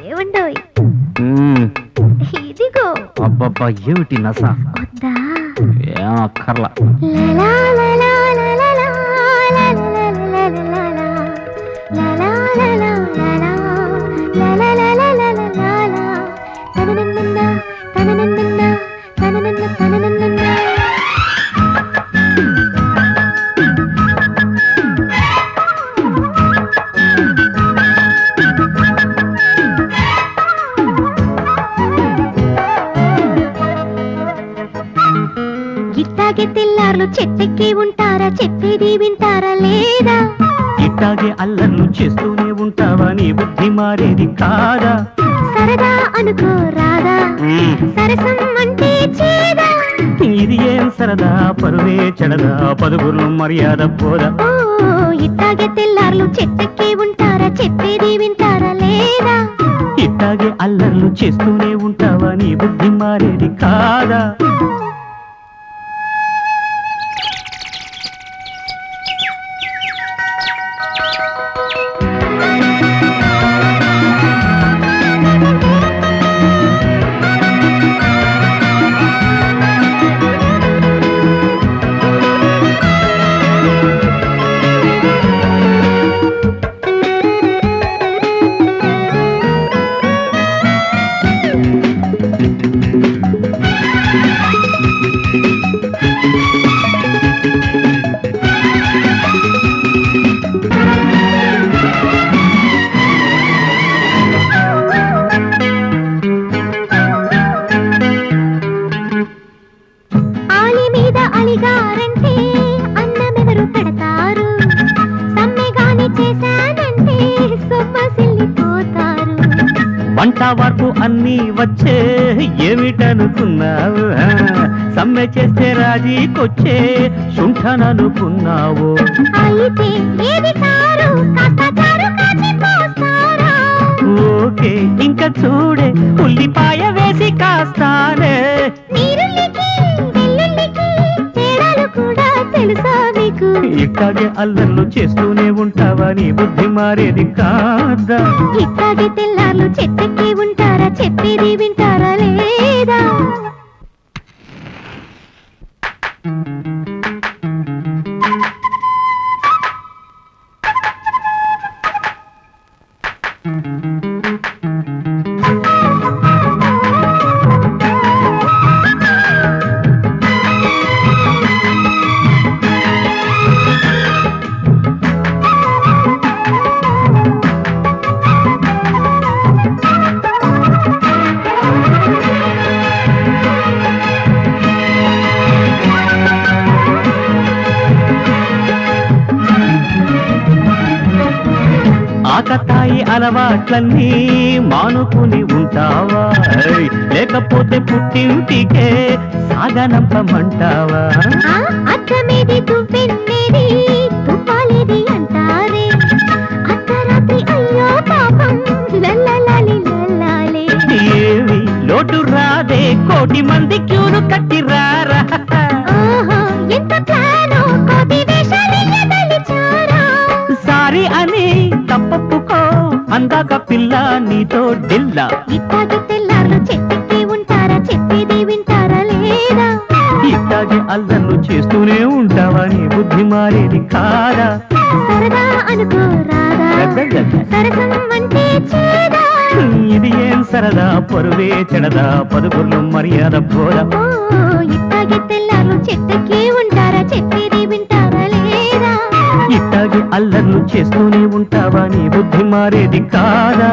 ఏముండవు ఇదిగో అబ్బబ్బా ఏమిటి నస వద్దా ఏం అక్కర్లా ఇట్టాగే తెల్లార్లు చెట్టెక్కి ఉంటారా చెప్పేది వింటారా లేదా? ఇట్టాగే అల్లర్లు చేస్తూనే ఉంటావా నీ బుద్ధి మారేది కాదా? సరదా అనుకో రాదా? మ్మ్. సరసం అంటే చేదా? ఇది ఏం సరదా? పరువే చెడదా? పదుగురు మర్యాద పోదా? ఇట్టాగే తెల్లార్లు చెట్టెక్కి ఉంటారా చెప్పేది వింటారా లేదా? ఇట్టాగే అల్లర్లు చేస్తూనే ఉంటావా నీ బుద్ధి మారేది కాదా? అలిగారంటే అన్నమెవరు పెడతారు సమ్మెగాని చేశానంటే సొమ్మసిల్లిపోతారు వంట వార్పు అన్నీ వచ్చే ఏమిటనుకున్నావు? సమ్మె చేస్తే రాజీకొచ్చే శుంఠననుకున్నావు. అయితే ఏది కారు కాస్త చారు కాచి పోస్తారా? ఓకే ఇంకా చూడే ఉల్లిపాయ వేసి కాస్తానే. ఇట్టాగే అల్లర్లు చేస్తూనే ఉంటావా? నీ బుద్ధి మారేది కాదా? ఇట్లాగే తెల్లార్లు చెట్టెక్కి ఉంటారా? చెప్పేది వింటారా లేదా? ఆకతాయి అలవాట్లన్నీ మానుకుని ఉంటావా? లేకపోతే పుట్టింటికే సాగనంపమంటావా? ఆ అద్దమేది తువ్వెన్నేది తువ్వాలేది అంటారే. అర్ధరాత్రి అయ్యో పాపం లల్లలాలి లల్లాలే ఏమి లోటు రాదే కోటి మంది క్యూలు కట్టి రారా? ఓహో ఎంత ప్లానో కోటి వేషాలెయ్యదలిచారా సారీ అని తప్పప్పుకో అందాక పిల్ల నీతో డిల్లా ఇట్టాగి తెల్లార్లు చెట్టెక్కి ఉంటారా? చెప్పేది వింటారా లేదా? ఇట్టాగే అల్లర్లు చేస్తూనే ఉంటావా? నీ బుద్ధి మారేది కాదా? సరదా అనుకో రాదా? సరసం అంటే చేదా? ఇది ఏం సరదా? పరువే చెడదా? పదుగుర్లు మర్యాద పోదా ఓ ఇట్టాగి తెల్లార్లు చెట్టెక్కి ఉంటారా? చెప్పేది ఇట్టాగే అల్లర్లు చేస్తూనే ఉంటావా? నీ బుద్ధి మారేది కాదా?